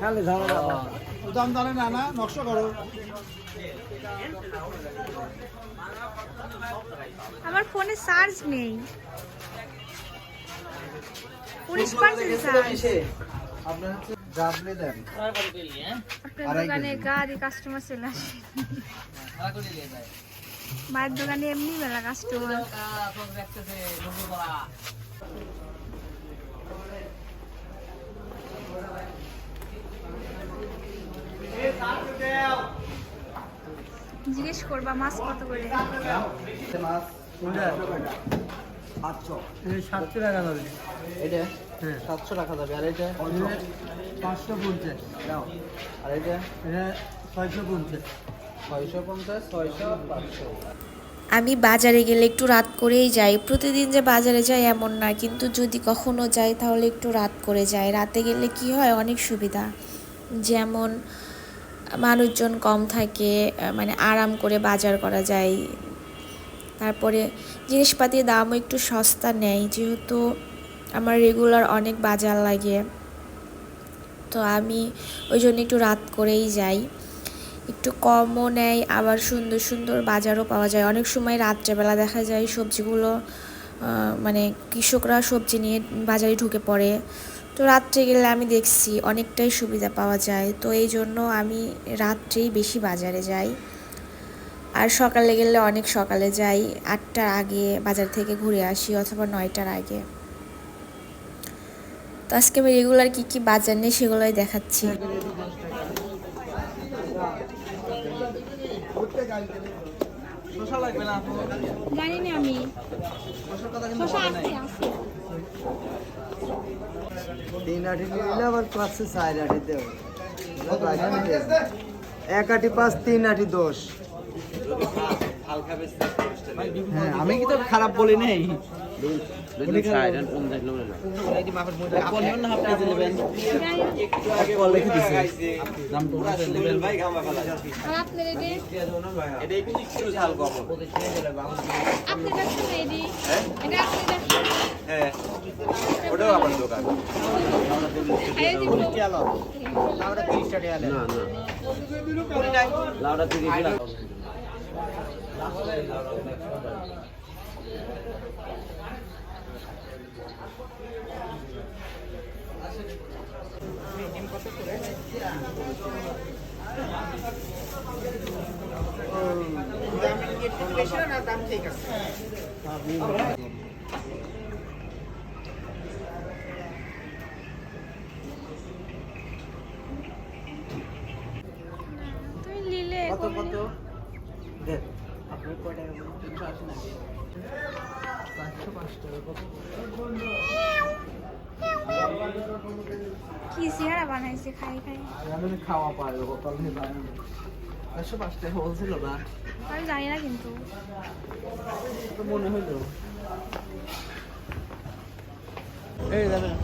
খালি ঝামেলা দাম জানে না না নকশা করো। আমার ফোনে চার্জ নেই। উনিশ পার্সেন্ট চার্জ আপনার হচ্ছে জাবলে দেন। আপনার দোকানে গাড়ি কাস্টমার চলে আসে। মায়ের দোকানে এমনি মেলা কাস্টমার জিজ্ঞেস করবা মাছ কত করে? মাছ আটশো সাতশো টাকা যাবে এটা? হ্যাঁ। সাতশো টাকা যাবে আর এটা? পাঁচশো পঞ্চাশ। নাও আর এটা? এটা ছয়শো পঞ্চাশ। ছয়শো পঞ্চাশ ছয়শো পাঁচশো। আমি বাজারে গেলে একটু রাত করেই যাই। প্রতিদিন যে বাজারে যাই এমন না কিন্তু যদি কখনো যাই তাহলে একটু রাত করে যাই। রাতে গেলে কি হয়? অনেক সুবিধা। যেমন মানুষজন কম থাকে মানে আরাম করে বাজার করা যায়। তারপরে জিনিসপাতির দামও একটু সস্তা নেয় যেহেতু আমার রেগুলার অনেক বাজার লাগে। তো আমি ওই জন্য একটু রাত করেই যাই। একটু কমও নেয়, আবার সুন্দর সুন্দর বাজারও পাওয়া যায়। অনেক সময় রাত্রেবেলা দেখা যায় সবজিগুলো মানে কৃষকরা সবজি নিয়ে বাজারে ঢুকে পড়ে। তো রাত্রে গেলে আমি দেখছি অনেকটাই সুবিধা পাওয়া যায়। তো এই জন্য আমি রাত্রেই বেশি বাজারে যাই। আর সকালে গেলে অনেক সকালে যাই। আটটার আগে বাজার থেকে ঘুরে আসি অথবা নয়টার আগে। তো আজকে আমি রেগুলার কী কী বাজার নেই সেগুলোই দেখাচ্ছি। শসা লাগবে না? জানি না আমি। শসার কথা কিন্তু আছে আছে। তিন আটি নিলে আবার পাঁচশো চার আটিতে এক আটি পাঁচ তিন আটি দশ। হ্যাঁ আমি কি তো খারাপ বলি নাই? আপনার এডি আপনি দেখছেন না এডি এটা আপনি দেখছেন হ্যাঁ ওটাও আমার দোকান খাইয়ে দিব লাউডা থেকে গেলাম তুমি কত কত কি চেহারা বানাইছে খাই খাই? আমি খাওয়া পারব কত জানি একশো পাঁচ টাকা বলছিল না। আমি জানি না কিন্তু। মনে হইল। এই দেখেন।